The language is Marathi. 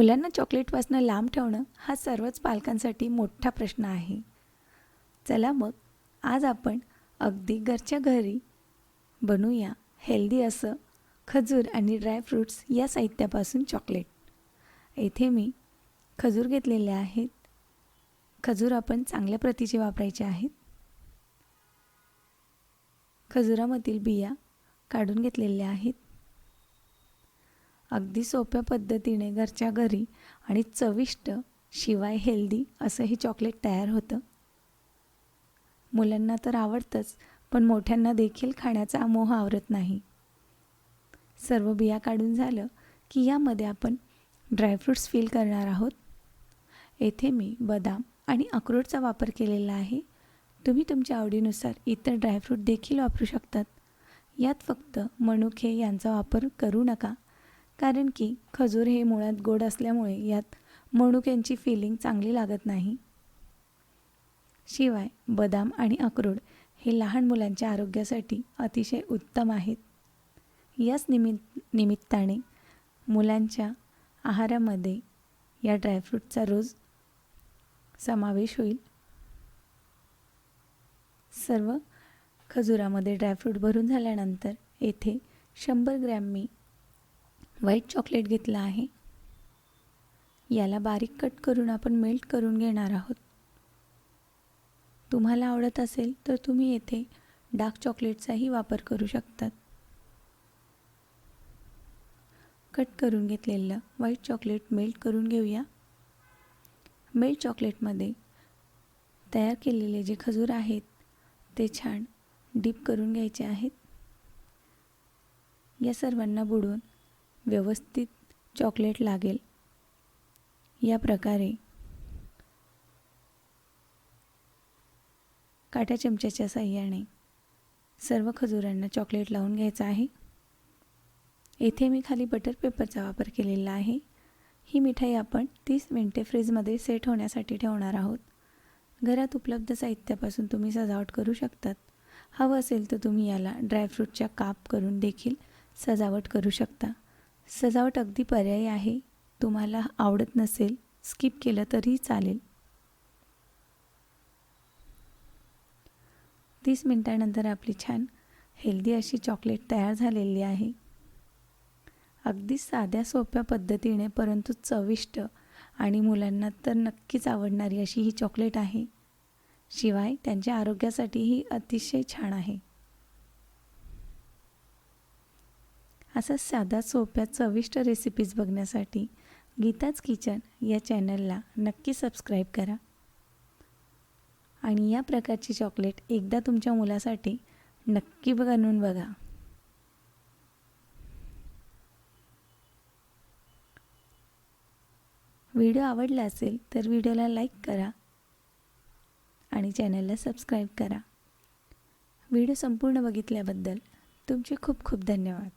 मुलांना चॉकलेटपासून लांब ठेवणं हा सर्वच पालकांसाठी मोठा प्रश्न आहे. चला मग आज आपण अगदी घरच्या घरी बनवूया हेल्दी असं खजूर आणि ड्रायफ्रूट्स या साहित्यापासून चॉकलेट येथे मी खजूर घेतलेले आहेत. खजूर आपण चांगल्या प्रतीचे वापरायचे आहेत. खजुरामधील बिया काढून घेतलेल्या आहेत. अगदी सोप्या पद्धतीने घरच्या घरी आणि चविष्ट शिवाय हेल्दी असं हे चॉकलेट तयार होतं. मुलांना तर आवडतंच पण मोठ्यांना देखील खाण्याचा मोह आवरत नाही. सर्व बिया काढून झालं की यामध्ये आपण ड्रायफ्रूट्स फील करणार आहोत. येथे मी बदाम आणि अक्रोडचा वापर केलेला आहे. तुम्ही तुमच्या आवडीनुसार इतर ड्रायफ्रूट देखील वापरू शकतात. यात फक्त मनुके यांचा वापर करू नका. कारण की खजूर हे मुळात गोड असल्यामुळे यात मनुक्यांची फिलिंग चांगली लागत नाही. शिवाय बदाम आणि अक्रोड हे लहान मुलांच्या आरोग्यासाठी अतिशय उत्तम आहेत. याच निमित्त निमित्ताने मुलांच्या आहारामध्ये या ड्रायफ्रूटचा रोज समावेश होईल. सर्व खजुरामध्ये ड्रायफ्रूट भरून झाल्यानंतर येथे शंभर ग्रॅम मी व्हाईट चॉकलेट घेतलं आहे. याला बारीक कट करून आपण मेल्ट करून घेणार आहोत. तुम्हाला आवडत असेल तर तुम्ही येथे डार्क चॉकलेटचाही वापर करू शकतात. कट करून घेतलेलं व्हाईट चॉकलेट मेल्ट करून घेऊया. मेल्ट चॉकलेटमध्ये तयार केलेले जे खजूर आहेत ते छान डीप करून घ्यायचे आहेत. या सर्वांना बुडवून व्यवस्थित चॉकलेट लागेल. या प्रकारे काट्या चमच्याच्या साह्याने सर्व खजुरांना चॉकलेट लावून घ्यायचं आहे. येथे मी खाली बटर पेपरचा वापर केलेला आहे. ही मिठाई आपण तीस मिनटे फ्रीजमध्ये सेट होण्यासाठी ठेवणार आहोत. घरात उपलब्ध साहित्यापासून तुम्ही सजावट करू शकतात. हवं असेल तर तुम्ही याला ड्रायफ्रूटच्या काप करून देखील सजावट करू शकता. सजावट अगदी पर्यायी आहे. तुम्हाला आवडत नसेल स्किप केलं तरीही चालेल. तीस मिनटानंतर आपली छान हेल्दी अशी चॉकलेट तयार झालेली आहे. अगदी साध्या सोप्या पद्धतीने परंतु चविष्ट आणि मुलांना तर नक्कीच आवडणारी अशी ही चॉकलेट आहे. शिवाय त्यांच्या आरोग्यासाठीही अतिशय छान आहे. असा साध्या सोप्या चविष्ट रेसिपीज बघण्यासाठी गीताज किचन या चॅनलला नक्की सबस्क्राईब करा. आणि या प्रकारची चॉकलेट एकदा तुमच्या मुलासाठी नक्की बनवून बघा. व्हिडिओ आवडला असेल तर व्हिडिओला लाईक करा आणि चॅनलला सबस्क्राईब करा. व्हिडिओ संपूर्ण बघितल्याबद्दल तुमचे खूप खूप धन्यवाद.